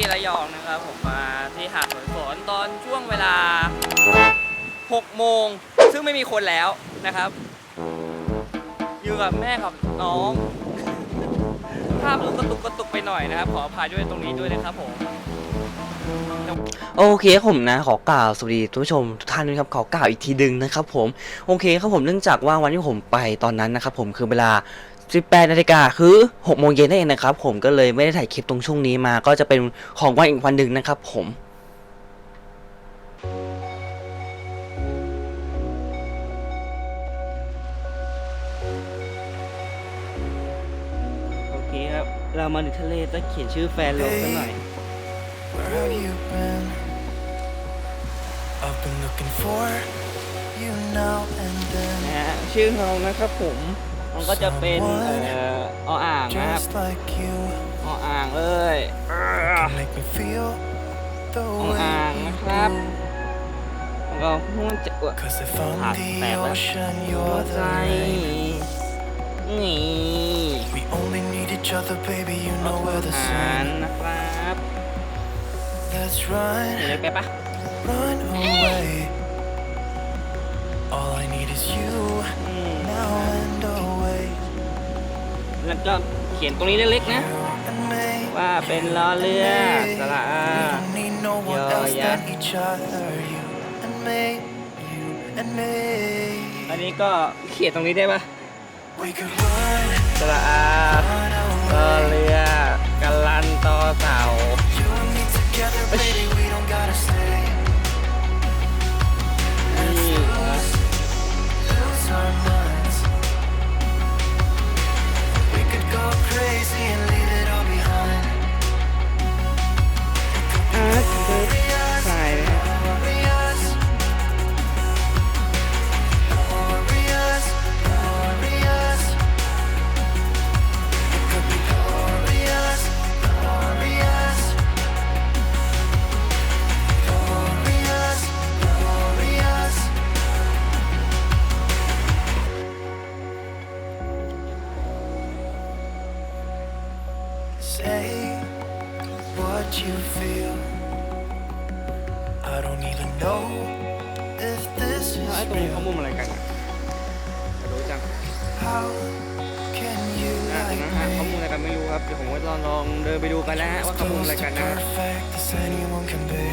ที่ระยองนะครับ ผมมาที่หาดสวนฝนตอนช่วงเวลา 6 โมง ซึ่งไม่มีคนแล้วนะครับ อยู่กับแม่กับน้อง ภาพรู้กระตุกกระตุกไปหน่อยนะครับ ขออภัยด้วยตรงนี้ด้วยนะครับผมโอเคครับผมนะขอกล่าวสวัสดีทุกผู้ชมทุกท่านด้วยครับขอกล่าวอีกทีดึงนะครับผมโอเคครับผมเนื่องจากว่าวันที่ผมไปตอนนั้นนะครับผมคือเวลา 18นาฬิกาคือ6โมงเย็นนั่นเองนะครับ ผมก็เลยไม่ได้ถ่ายคลิปตรงช่วงนี้มา ก็จะเป็นของวันอีกวันหนึ่งนะครับ ผมโอเคครับ เรามาถึงทะเลต้องเขียนชื่อแฟนลงกันหน่อย Where have you been? I've been looking for you now and นะ then. ฮะชื่อเรานะครับผม มันก็จะเป็นเอ่อออ่างนะครับ Just like you ออ่างเอ้ยเอ้อ make me feel the อ way อ่าง you นะครับ do. แล้วก็ม่วนจะอวด Cause if ขา I'm ด the แตกแล้ว ocean, หัว you're ใจ the rain. นี่ We only need each other, baby. You เรา know คือ we're the อาหาร same. นะครับ Let's เดี๋ยว run, เล็กไปปะ run away. ก็เขียนตรงนี้เล็กๆนะ ว่าเป็นล้อเรือสระอายอยะอันนี้ก็เขียนตรงนี้ได้ปะสระอาล้อเรือกลันต่อเสา what you feel. I don't even know if this ไอ้ is ตรงนี้เขา real. มุมอะไรกันอะอยากรู้จัง How can you อะ like นะฮะเขามุม me? อะไรกันไม่รู้ครับเดี๋ยวผมก็ลองลองเดินไปดูกันนะฮะว่าเขามุม Close อะไร to กันนะ perfect as anyone can be.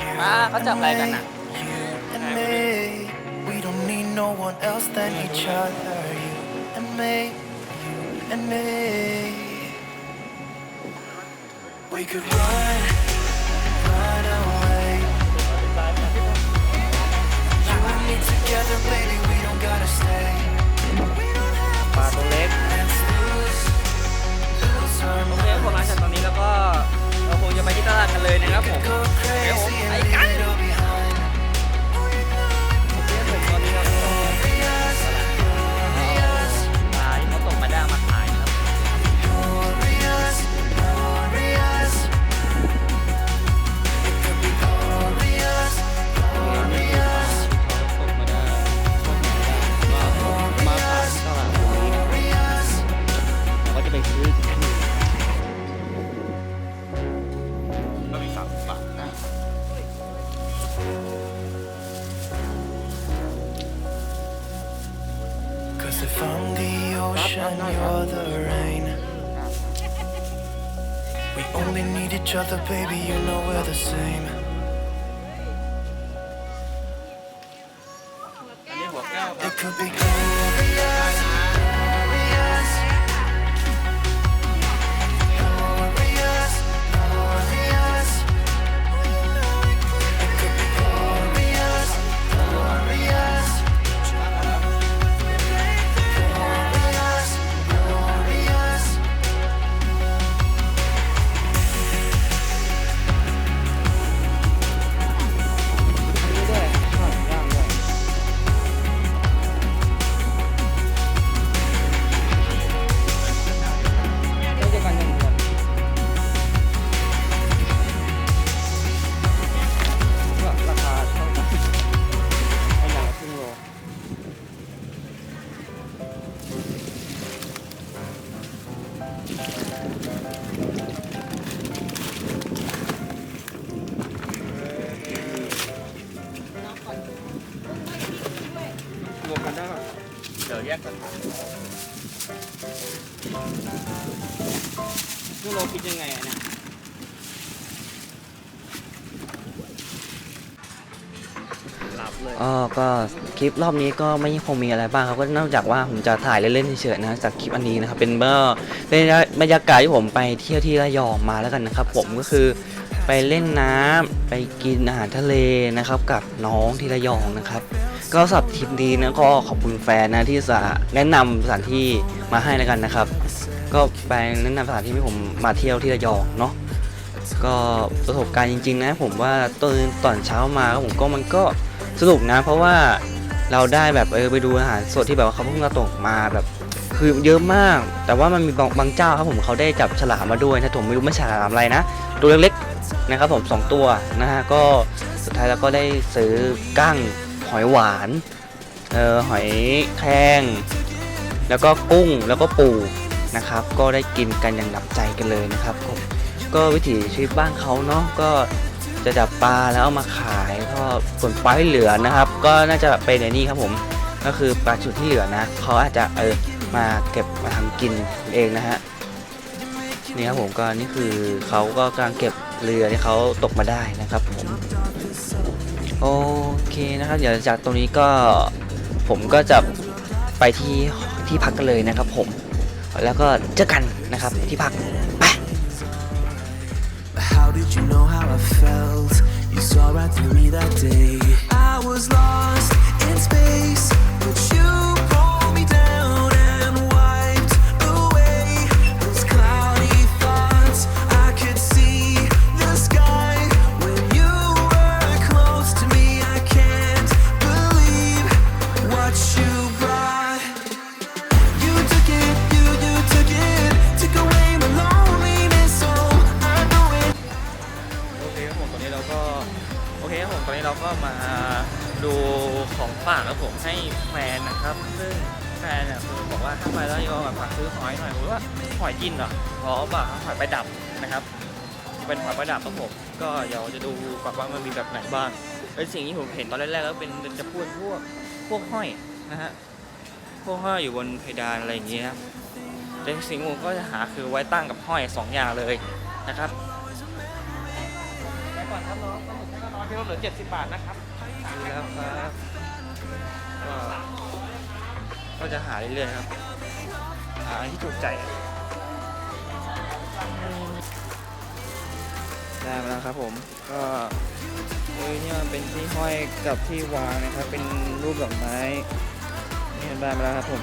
You อ่าเขาจับอะไรกัน and อะ me, you and me. We don't need no one else than each other. You and me, you and me. We could run, run away. You and me together, baby. I'm the ocean, you're the rain. We only need each other, baby, you know we're the same. It could be. เดี๋ยวแยกกันพวกเราคิดยังไงอะเนี่ยหลับเลยอ๋อก็คลิปรอบนี้ก็ไม่คงมีอะไรบ้างครับก็นอกจากว่าผมจะถ่ายเล่นๆเฉยๆนะจากคลิปอันนี้นะครับเป็นเมื่อเป็นบรรยากาศที่ผมไปเที่ยวที่ระยองมาแล้วกันนะครับ ผมก็คือไปเล่นน้ำไปกินอาหารทะเลนะครับ กับน้องที่ระยองนะครับ ก็สำหรับทริปนี้นะก็ขอบคุณแฟนนะที่จะแนะนำสถานที่มาให้แล้วกันนะครับ ก็ไปแนะนำสถานที่ที่ผมมาเที่ยวที่ระยองเนาะก็ประสบการณ์จริง ๆ นะ ผมว่าตื่นตอนเช้ามาผมก็มันก็สนุกนะ เพราะว่าเราได้แบบเออไปดูอาหารสดที่แบบว่าเขาเพิ่งมาตกมาแบบคือเยอะมาก แต่ว่ามันมีบางบางเจ้าครับผมเขาได้จับฉลามมาด้วยนะผมไม่รู้ไม่ฉลามอะไรนะตัวเล็กๆนะครับผมสองตัวนะฮะก็สุดท้ายแล้วก็ได้ซื้อกั้ง หอยหวานเออหอยแครงแล้วก็กุ้งแล้วก็ปูนะครับ ก็ได้กินกันอย่างหนับใจกันเลยนะครับผมก็วิถีชีวิตบ้านเขาเนาะก็จะจับปลาแล้วเอามาขายก็ผลปลาที่เหลือนะครับ ก็น่าจะเป็นในนี่ครับผมก็คือปลาชุดที่เหลือนะเขาอาจจะเออมาเก็บมาทำกินเองนะฮะนี่ครับผมก็นี่คือเขาก็กำลังเก็บเรือที่เขาตกมาได้นะครับผมโอ้ เคนะครับเดี๋ยวจากตรงนี้ก็ผมก็จะไปที่ที่พักกันเลยนะครับผม แล้วก็เจอกันนะครับที่พักไป How did you know how I felt? ให้แฟนนะครับ ซึ่งแฟนเนี่ยคือบอกว่าถ้าไปแล้วโยมแบบฝากซื้อหอยหน่อยผมว่าหอยกินเหรอเพราะว่าหอยประดับนะครับเป็นหอยประดับครับผมก็เดี๋ยวจะดูก่อนว่ามันมีแบบไหนบ้างไอ้สิ่งที่ผมเห็นตอนแรกๆก็เป็นจะพูดพวกพวกห้อยนะฮะพวกห้อยอยู่บนเพดานอะไรอย่างเงี้ยครับแต่สิ่งที่ผมก็จะหาคือไว้ตั้งกับห้อยสองอย่างเลยนะครับไปก่อนครับน้องปลาหมึกแม่นอนที่เราเหลือ70 บาทนะครับดูแล้วครับ ก็ก็จะหาเรื่อยๆครับ หาอันที่ถูกใจได้มาแล้วครับผมก็เอ้ยเนี่ยมันเป็นที่ห้อยกับที่วางนะครับ เป็นรูปดอกไม้นี่ได้มาแล้วครับผม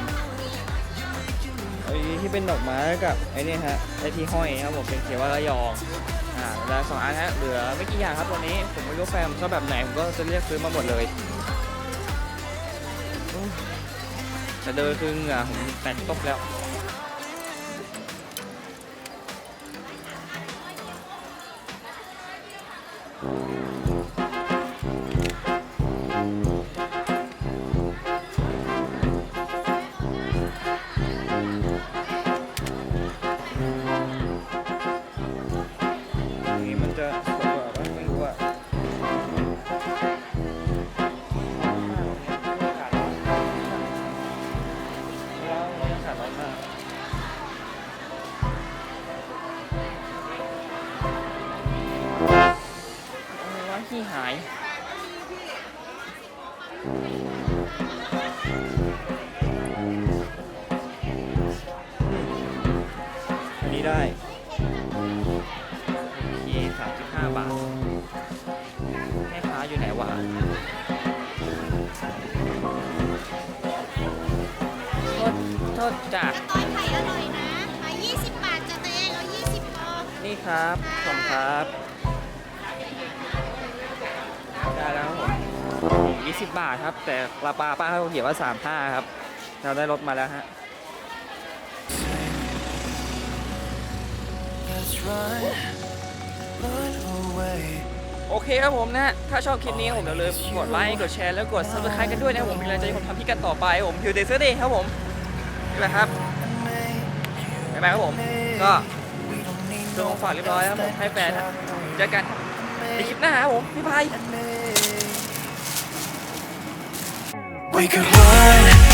ไอ้ที่เป็นดอกไม้กับไอ้นี่ฮะไอ้ที่ห้อยครับผมเป็นเขียนว่าระยองอ่าแล้วสองอันฮะเหลือไม่กี่อย่างครับตัวนี้ผมไม่รู้แฟมชอบแบบไหนผมก็จะเรียกซื้อมาหมดเลย จะเดินคือเหงื่อผมแตกตกแล้วนี่ โทษโทษจ้ะตอยไข่อร่อยนะขาย20 บาทจะตัวเองเอา20พอนี่ครับขอบคุณครับได้แล้วครับผม20 บาทครับ แต่ปลาปลาป้าเขาเขียนว่า35ครับ เราได้รถมาแล้วฮะ Let's run, run away. โอเคครับผมนะฮะถ้าชอบคลิปนี้ผมอย่าลืมกดไลค์ กดแชร์ แล้วกด subscribe กันด้วยนะครับผมเป็นกำลังใจให้ผมทำพี่กันต่อไปผมพิวเดซเซอร์เดย์ครับผม นะครับบ๊ายบายครับผม ก็เรื่อ no ของฝากเรียบร้อยครับผมให้แฟนเจอกันในคลิปหน้าครับผมพี่พาย We could run,